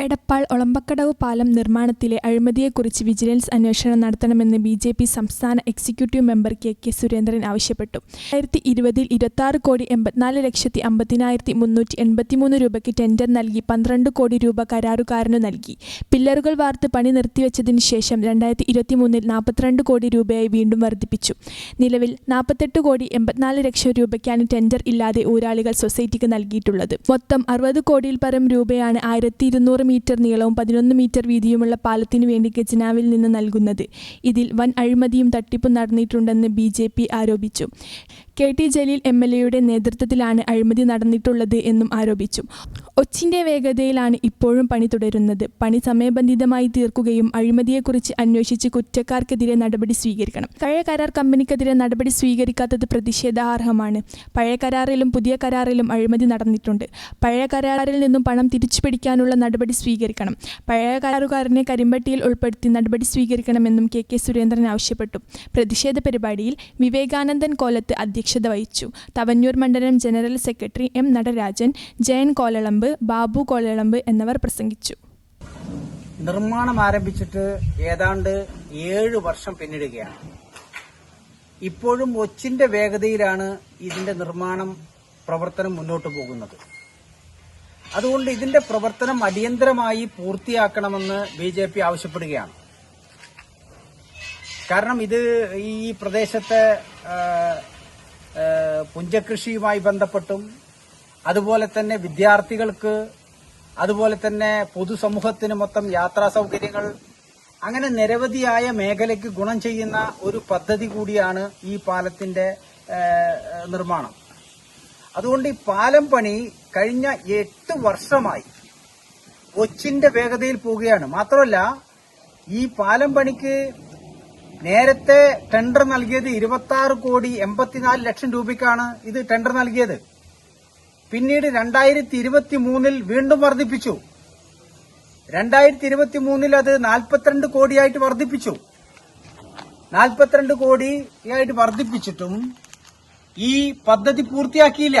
എടപ്പാൾ ഒളമ്പക്കടവ് പാലം നിർമ്മാണത്തിലെ അഴിമതിയെക്കുറിച്ച് വിജിലൻസ് അന്വേഷണം നടത്തണമെന്ന് ബി ജെ പി സംസ്ഥാന executive member K K Surendran ആവശ്യപ്പെട്ടു. രണ്ടായിരത്തി ഇരുപതിൽ ഇരുപത്തി കോടി എൺപത്തിനാല് ലക്ഷത്തി അമ്പതിനായിരത്തി മുന്നൂറ്റി എൺപത്തിമൂന്ന് രൂപയ്ക്ക് ടെൻഡർ നൽകി പന്ത്രണ്ട് കോടി രൂപ കരാറുകാരനു നൽകി. പില്ലറുകൾ വാർത്ത് പണി നിർത്തിവെച്ചതിന് ശേഷം രണ്ടായിരത്തി ഇരുപത്തി മൂന്നിൽ നാൽപ്പത്തിരണ്ട് കോടി രൂപയായി വീണ്ടും വർദ്ധിപ്പിച്ചു. നിലവിൽ നാൽപ്പത്തെട്ട് കോടി എൺപത്തിനാല് ലക്ഷം രൂപയ്ക്കാണ് ടെൻഡർ ഇല്ലാതെ ഊരാളികൾ സൊസൈറ്റിക്ക് നൽകിയിട്ടുള്ളത്. മൊത്തം അറുപത് കോടിയിൽ പരം രൂപയാണ് ആയിരത്തി ഇരുന്നൂറ് മീറ്റർ നീളവും പതിനൊന്ന് മീറ്റർ വീതിയുമുള്ള പാലത്തിനു വേണ്ടി ഖജനാവിൽ നിന്ന് നൽകുന്നത്. ഇതിൽ വൻ അഴിമതിയും തട്ടിപ്പും നടന്നിട്ടുണ്ടെന്ന് ബി ആരോപിച്ചു. K T Jaleel M L എയുടെ നേതൃത്വത്തിലാണ് അഴിമതി നടന്നിട്ടുള്ളത് എന്നും ആരോപിച്ചു. ഒച്ചിന്റെ വേഗതയിലാണ് ഇപ്പോഴും പണി തുടരുന്നത്. പണി സമയബന്ധിതമായി തീർക്കുകയും അഴിമതിയെക്കുറിച്ച് അന്വേഷിച്ച് കുറ്റക്കാർക്കെതിരെ നടപടി സ്വീകരിക്കണം. പഴയ കരാർ കമ്പനിക്കെതിരെ നടപടി സ്വീകരിക്കാത്തത് പ്രതിഷേധാർഹമാണ്. പഴയ കരാറിലും പുതിയ കരാറിലും അഴിമതി നടന്നിട്ടുണ്ട്. പഴയ കരാറിൽ നിന്നും പണം തിരിച്ചു പിടിക്കാനുള്ള നടപടി സ്വീകരിക്കണം. പഴയ കരാറുകാരനെ കരിമ്പട്ടിയിൽ ഉൾപ്പെടുത്തി നടപടി സ്വീകരിക്കണമെന്നും കെ കെ സുരേന്ദ്രൻ ആവശ്യപ്പെട്ടു. പ്രതിഷേധ പരിപാടിയിൽ വിവേകാനന്ദൻ കോലത്ത് അധ്യക്ഷത വഹിച്ചു. തവന്നൂർ മണ്ഡലം general secretary M Natarajan Jayan Kolalamb Babu Kolalamb എന്നിവർ പ്രസംഗിച്ചു. നിർമ്മാണം ആരംഭിച്ചിട്ട് ഏതാണ്ട് ഏഴ് വർഷം പിന്നിടുകയാണ്. ഇപ്പോഴും ഒച്ചിന്റെ വേഗതയിലാണ് ഇതിന്റെ നിർമ്മാണം പ്രവർത്തനം മുന്നോട്ട് പോകുന്നത്. അതുകൊണ്ട് ഇതിന്റെ പ്രവർത്തനം അടിയന്തരമായി പൂർത്തിയാക്കണമെന്ന് ബി ജെ പി ആവശ്യപ്പെടുകയാണ്. കാരണം ഇത് ഈ പ്രദേശത്തെ പുഞ്ചകൃഷിയുമായി ബന്ധപ്പെട്ടും അതുപോലെ തന്നെ വിദ്യാർത്ഥികൾക്ക് അതുപോലെ തന്നെ പൊതുസമൂഹത്തിന് മൊത്തം യാത്രാ സൗകര്യങ്ങൾ അങ്ങനെ നിരവധിയായ മേഖലയ്ക്ക് ഗുണം ചെയ്യുന്ന ഒരു പദ്ധതി കൂടിയാണ് ഈ പാലത്തിന്റെ നിർമ്മാണം. അതുകൊണ്ട് ഈ പാലം പണി കഴിഞ്ഞ എട്ട് വർഷമായി ഒച്ചിന്റെ വേഗതയിൽ പോവുകയാണ്. മാത്രമല്ല ഈ പാലം പണിക്ക് നേരത്തെ ടെൻഡർ നൽകിയത് ഇരുപത്തി ആറ് കോടി എൺപത്തിനാല് ലക്ഷം രൂപയ്ക്കാണ് ഇത് ടെൻഡർ നൽകിയത്. പിന്നീട് രണ്ടായിരത്തി ഇരുപത്തി മൂന്നിൽ വീണ്ടും വർദ്ധിപ്പിച്ചു. രണ്ടായിരത്തി ഇരുപത്തി മൂന്നിൽ അത് നാൽപ്പത്തിരണ്ട് കോടിയായിട്ട് വർദ്ധിപ്പിച്ചു. നാൽപ്പത്തിരണ്ട് കോടിയായിട്ട് വർദ്ധിപ്പിച്ചിട്ടും ഈ പദ്ധതി പൂർത്തിയാക്കിയില്ല.